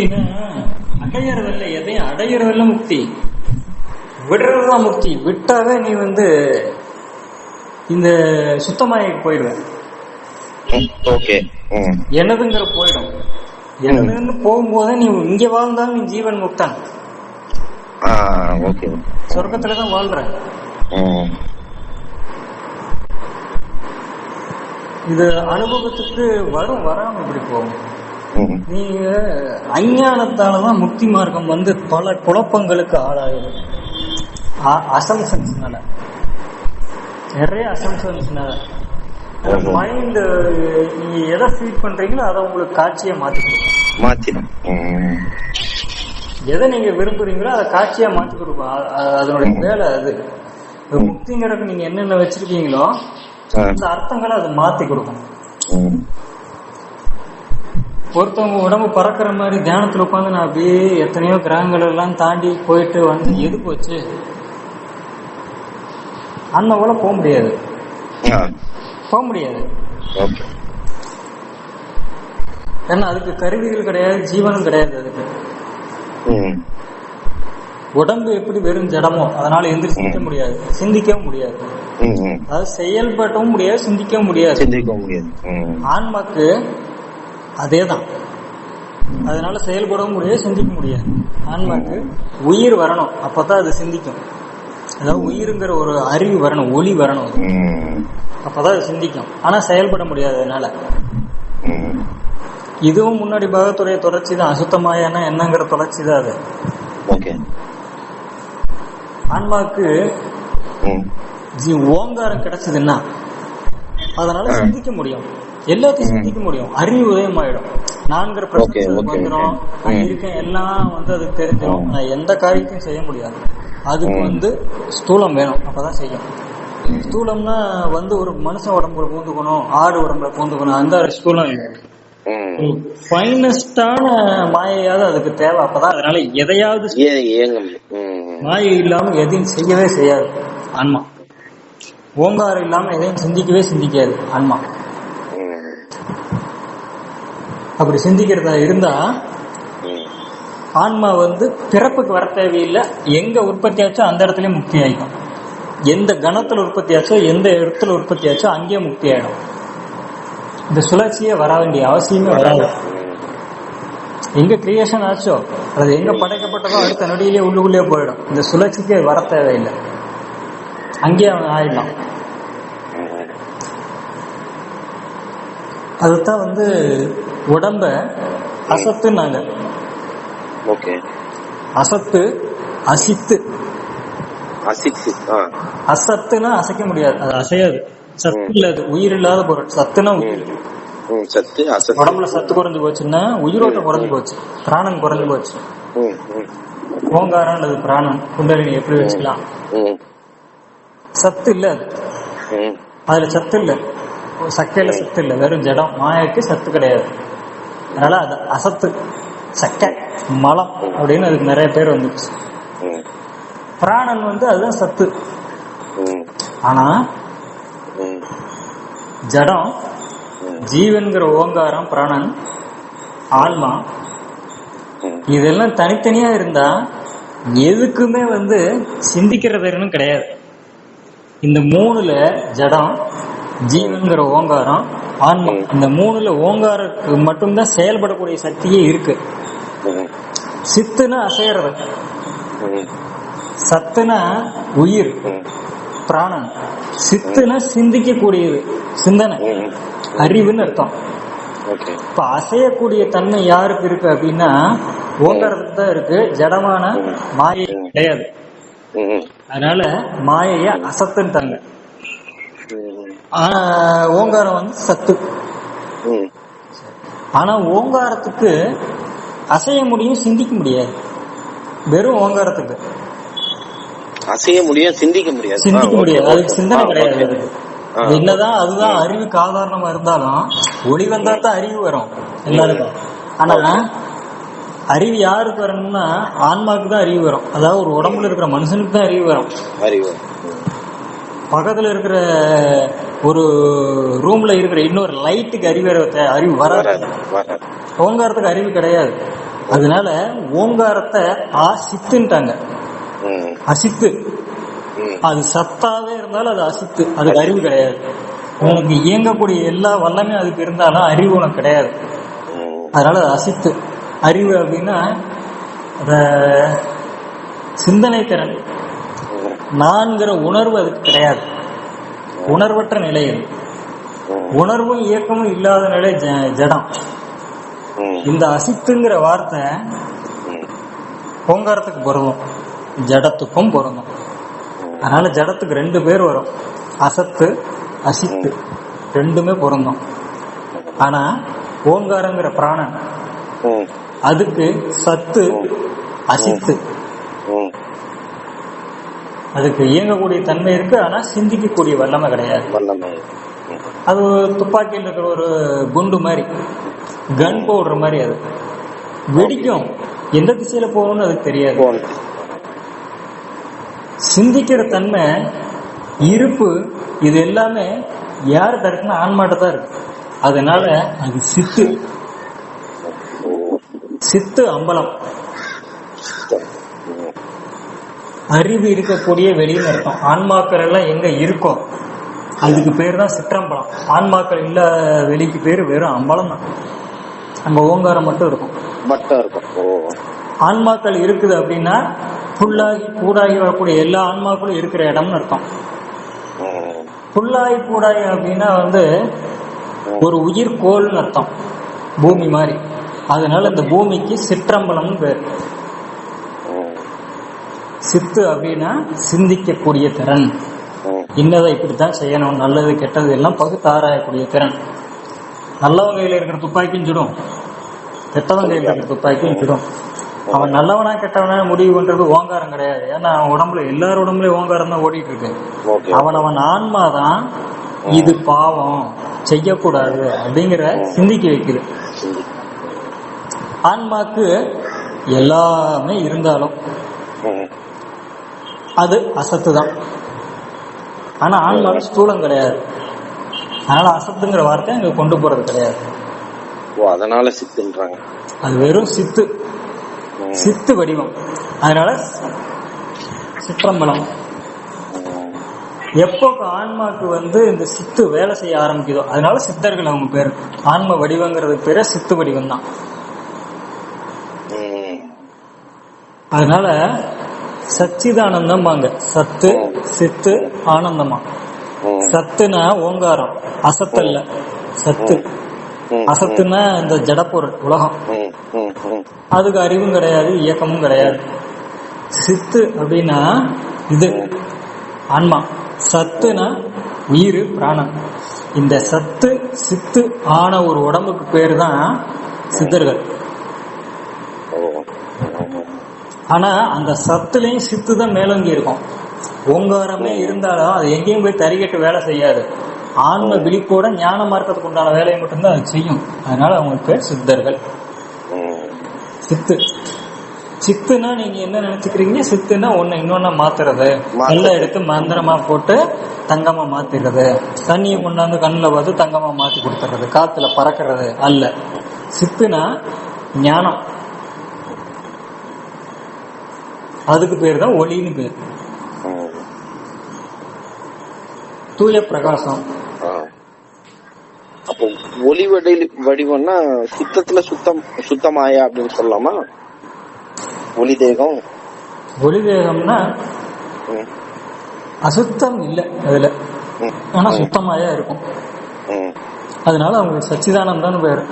முக்தினா? அடையறதில்ல எதையும் அடையறதில்ல முக்தி. விடுறதுதான் முக்தி. விட்டாவே நீ வந்து இந்த சுத்தமாயிக்கு போயிடுவ ஓகே. ம். எனதுங்கிற போயிடும். எனதுன்னு போகும்போது நீ இங்க வாழ்ந்தாலும் நீ ஜீவன் முக்தான். ஆ ஓகே. சொர்க்கத்துல தான் வாழ்ற இது அனுபவத்துக்கு வரும் வராம இப்படி போகும். நீங்க அஞ்ஞானத்தாலதான் முக்தி மார்க்கம் வந்து பல குழப்பங்களுக்கு ஆளாகுது. அசம்சன்ஸ்னால நிறைய அசம்சன்ஸ்னால மைண்ட் நீங்க எதை ஃபீட் பண்றீங்களோ அதை உங்களுக்கு காட்சியை மாத்தி கொடுக்கும். மாத்திடும் எதை நீங்க விரும்புறீங்களோ அதை காட்சியா மாத்தி அ- அதனுடைய வேலை அது. முக்திங்கிறதுக்கு நீங்க என்னென்ன வச்சிருக்கீங்களோ. அந்த அர்த்தங்களை அது மாத்தி கொடுக்கும். ஒருத்தவங்க உடம்பு பறக்கிற மாதிரி தியானத்துல உட்காந்து நான் அப்படியே எத்தனையோ கிரகங்கள் எல்லாம் தாண்டி போயிட்டு வந்து எது போச்சு? அந்த போல போக முடியாது. போக முடியாது. ஏன்னா அதுக்கு கருவிகள் கிடையாது ஜீவனும் கிடையாது அதுக்கு. உடம்பு எப்படி வெறும் ஜடமோ அதனால எந்திரிச்சு நிக்க முடியாது சிந்திக்கவும் முடியாது. அதாவது செயல்படவும் முடியாது சிந்திக்கவும் முடியாது. சிந்திக்க முடியாது. ம். ஆன்மாக்கு அதேதான். அதனால செயல்படவும் முடியாது சிந்திக்க முடியாது. ஆன்மாக்கு உயிர் வரணும். அப்பதான் அது சிந்திக்கும். அதாவது உயிருங்கிற ஒரு அறிவு வரணும் ஒளி வரணும். அது. அப்பதான் அது சிந்திக்கும். ஆனா செயல்பட முடியாது அதனால. இதுவும் முன்னாடி பாகத்துடைய தொடர்ச்சி தான் அசுத்தமாயான எண்ணங்கிற தொடர்ச்சி தான் அது. ஓகே. ஆன்மாக்கு ஓங்காரம் கிடைச்சதுன்னா அதனால சிந்திக்க முடியும். எல்லாத்தையும் சிந்திக்க முடியும். அறிவு உதயமாயிடும். நான்கிற பிரச்சனை வந்துடும். நான். இருக்கேன் எல்லாம் வந்து அது தெரிஞ்சிடும். நான் எந்த காரியத்தையும் செய்ய முடியாது. அதுக்கு. வந்து ஸ்தூலம் வேணும். அப்பதான் செய்யும். ஸ்தூலம்னா வந்து ஒரு மனுஷன் உடம்புல பூந்துக்கணும் ஆடு உடம்புல பூந்துக்கணும். அந்த ஒரு ஸ்தூலம் ஃபைனஸ்டான மாயையாவது அதுக்கு தேவை. அப்பதான் அதனால எதையாவது மாயை இல்லாம எதையும் செய்யவே செய்யாது. ஆன்மா. ஓங்காரம் இல்லாம எதையும் சிந்திக்கவே சிந்திக்காது. ஆன்மா. அப்படி சிந்திக்கிறதா இருந்தா ஆன்மா வந்து பிறப்புக்கு வர தேவையில்லை. எங்க உற்பத்தி ஆச்சோ அந்த இடத்துல முக்தி ஆயிடும். எந்த கணத்துல உற்பத்தி ஆச்சோ எந்த இடத்துல உற்பத்தி ஆச்சோ அங்கேயே முக்தி ஆயிடும். இந்த சுழற்சியே வர வேண்டிய அவசியமே வராது. எங்க கிரியேஷன் ஆச்சோ அது எங்க படைக்கப்பட்டதோ அடுத்த நொடியிலே உள்ளுக்குள்ளேயே போயிடும். இந்த சுழற்சிக்கு வர தேவையில்லை. அங்கேயே அவன் ஆயிடலாம். அதுதான் வந்து உடம்ப அசத்துனாங்க. ஓகே. அசத்து அசித்து. ஆ. அசத்துனா அசைக்க முடியாது. அது அசையாது. சத்து இல்லாது. உயிர் இல்லாத பொருள். சத்துனா உயிர். சத்து அசத்து. உடம்புல சத்து குறைஞ்சு போச்சுன்னா உயிரோட்டம் குறைஞ்சு போச்சு. பிராணன் குறைஞ்சு போச்சு. ஓங்காரம் அல்லது பிராணன் குண்டலினி எப்படி வச்சுக்கலாம்? சத்து இல்ல அதுல சத்து இல்ல. சக்கையில சத்து இல்ல. வெறும் ஜடம். மாயக்கு சத்து கிடையாது. அதனால அது அசத்து சக்கை மலம் அப்படின்னு அதுக்கு நிறைய பேர் வந்துச்சு. பிராணன் வந்து அதுதான் சத்து. ஆனா ஜடம் ஜீவன்கிற ஓங்காரம் பிராணன் ஆன்மா ம். இதெல்லாம் தனித்தனியா இருந்தா எதுக்குமே வந்து சிந்திக்கிற திறனும் கிடையாது. இந்த மூணுல ஜடம் ஜீவன்கிற ஓங்காரம் ஆன்மா. இந்த மூணுல ஓங்காரத்துக்கு மட்டும்தான் செயல்படக்கூடிய சக்தியே இருக்கு. சித்துனா அசையறது. சத்துனா உயிர். பிராணன் சித்துனா சிந்திக்கக்கூடியது. சிந்தனை. அறிவுன்னு அர்த்தம். இப்ப அசையக்கூடிய தன்மை யாருக்கு இருக்கு அப்படின்னா ஓங்காரத்துக்கு தான் இருக்கு. ஜடமான மாயை கிடையாது. அதனால மாயைய அசத்துன்ட்டாங்க ம் ஆனா ஓங்காரம் வந்து சத்து. ஆனா ஓங்காரத்துக்கு அசைய முடியும் சிந்திக்க முடியாது. வெறும் ஓங்காரத்துக்கு. அசைய முடியும் சிந்திக்க முடியாது. சிந்திக்க முடியாது. அதுக்கு சிந்தனை. கிடையாது என்னதான் அதுதான் அறிவுக்கு ஆதாரணமா இருந்தாலும் ஒளி வந்தா தான் அறிவு வரும் எல்லாருக்கும். ஆனா அறிவு யாருக்கு வரணும்னா ஆன்மாவுக்கு தான் அறிவு வரும். அதாவது ஒரு உடம்புல இருக்கிற மனுஷனுக்கு தான் அறிவு வரும். அறிவு. பக்கத்துல இருக்கிற ஒரு ரூம்ல இருக்கிற இன்னொரு லைட்டுக்கு அறிவு அறிவு வராது. ஓங்காரத்துக்கு அறிவு கிடையாது. அதனால ஓங்காரத்தை ஆ சித்துன்ட்டாங்க ம். அசித்து. அது சத்தாவே இருந்தாலும் அது அசித்து. அதுக்கு அறிவு கிடையாது. உனக்கு இயங்கக்கூடிய எல்லா வல்லமே அதுக்கு இருந்தாலும் அறிவு உனக்கு கிடையாது. அதனால அது அசித்து. அறிவு அப்படின்னா அத சிந்தனை திறன். நான்கிற உணர்வு அதுக்கு கிடையாது. உணர்வற்ற நிலை அது. உணர்வும் இயக்கமும் இல்லாத நிலை ஜடம். இந்த அசித்துங்கிற வார்த்தை ம் ஓங்காரத்துக்கு பொருந்தும். ஜடத்துக்கும் பொருந்தும். அதனால ஜடத்துக்கு ரெண்டு பேர் வரும். அசத்து அசித்து. ரெண்டுமே பொருந்தும். ஆனா ஓங்காரங்கிற பிராணன். அதுக்கு சத்து அசித்து. அதுக்கு இயங்கக்கூடிய தன்மை இருக்கு ஆனா சிந்திக்கக்கூடிய வல்லமை கிடையாது. வல்லமை. அது ஒரு துப்பாக்கியில் இருக்கிற ஒரு குண்டு மாதிரி கன் பவுடர் மாதிரி அது. வெடிக்கும். எந்த திசையில போகணும்னு அதுக்கு தெரியாது. சிந்திக்கிற தன்மை இருப்பு இது எல்லாமே யார்கிட்ட இருக்குன்னா ஆன்மாட்ட தான் இருக்கு. அதனால அது சித்து. சித்து அம்பலம். அறிவு இருக்கக்கூடிய வெளின்னு அர்த்தம். ஆன்மாக்கள் எல்லாம் எங்க இருக்கோ அதுக்கு பேர் தான் சிற்றம்பலம். ஆன்மாக்கள் இல்ல வெளிக்கு பேர் வெறும் அம்பலம் தான். அங்க ஓங்காரம் மட்டும் இருக்கும். மட்டும் இருக்கும். ஆன்மாக்கள் இருக்குது அப்படின்னா புல்லாகி கூடாகி வரக்கூடிய எல்லா ஆன்மாக்களும் இருக்கிற இடம்னு அர்த்தம். புல்லாகி கூடாகி அப்படின்னா வந்து ஒரு உயிர் கோள்னு அர்த்தம். பூமி மாதிரி. அதனால இந்த பூமிக்கு சிற்றம்பலம்னு பேர். சித்து அப்படின்னா சிந்திக்கக்கூடிய திறன். இன்னதை இப்படித்தான் செய்யணும் நல்லது கெட்டது எல்லாம் பகுத்து ஆராயக்கூடிய திறன். நல்லவன் கையில இருக்கிற துப்பாக்கியும் சுடும். கெட்டவன் கையில இருக்கிற துப்பாக்கியும் சுடும். அவன் நல்லவனா கெட்டவனா முடிவு பண்றது ஓங்காரம் கிடையாது. ஏன்னா அவன் உடம்புல எல்லார் உடம்புலயும் ஓங்காரம் தான் ஓடிட்டு இருக்கு. அவன் அவன் ஆன்மாதான் இது பாவம் செய்யக்கூடாது அப்படிங்கிற சிந்திக்க வைக்குது. ஆன்மாக்கு எல்லாமே இருந்தாலும் அது அசத்து தான் ஆனா ஆன்மாக்கு ஸ்தூலம் கிடையாது. அதனால அசத்துங்கிற வார்த்தை அங்க கொண்டு போறது கிடையாது. ஓ அதனால சித்துன்றாங்க. அது வெறும் சித்து. சித்து வடிவம். அதனால சிற்றம்பலம். எப்போ ஆன்மாக்கு வந்து இந்த சித்து வேலை செய்ய ஆரம்பிக்குதோ அதனால சித்தர்கள் அவங்க பேர். ஆன்ம வடிவங்கிறது பேரு சித்து வடிவம் தான் அதனால சச்சிதானந்தம்பாங்க. சத்து சித்து ஆனந்தமா. சத்துனா ஓங்காரம் அசத்தல்ல. சத்து. அசத்துனா இந்த ஜடப்பொருள் உலகம். அதுக்கு அறிவும் கிடையாது இயக்கமும் கிடையாது. சித்து அப்படின்னா இது. ஆன்மா. சத்துனா உயிர் பிராணன் இந்த சத்து சித்து ஆன ஒரு உடம்புக்கு பேர் தான் சித்தர்கள் ஓ ம் ஆனா அந்த சத்துலயும் சித்து தான் மேலோங்கி இருக்கும். ஓங்காரமே இருந்தாலும் அது எங்கேயும் போய் தறிகட்டு வேலை செய்யாது. ஆன்ம விழிப்போட ஞான மார்க்கத்துக்கு உண்டான வேலையை மட்டும்தான் அது செய்யும். அதனால அவங்களுக்கு பேர் சித்தர்கள். சித்து. சித்துனா நீங்க என்ன நினைச்சுக்கிறீங்க? சித்துனா ஒண்ணு இன்னொன்னு மாத்துறது. கல்ல எடுத்து மந்திரமா போட்டு தங்கமா மாத்திடுறது. தண்ணியை கொண்டாந்து கண்ணுல பார்த்து தங்கமா மாத்தி கொடுத்துறது காத்துல பறக்கிறது அல்ல. சித்துனா ஞானம். அதுக்கு பேர் தான் ஒளின்னு பேர். தூய பிரகாசம். அப்போ ஒளி வடி வடிவம்னா சுத்தத்துல சுத்தம் சுத்தமாயா அப்படின்னு சொல்லலாமா? ஒளி தேகம். ஒளி தேகம்னா அசுத்தம் இல்லை அதுல. ஆனா சுத்தமாயா இருக்கும். அதனால அவங்களுக்கு சச்சிதானந்தான்னு பேர்.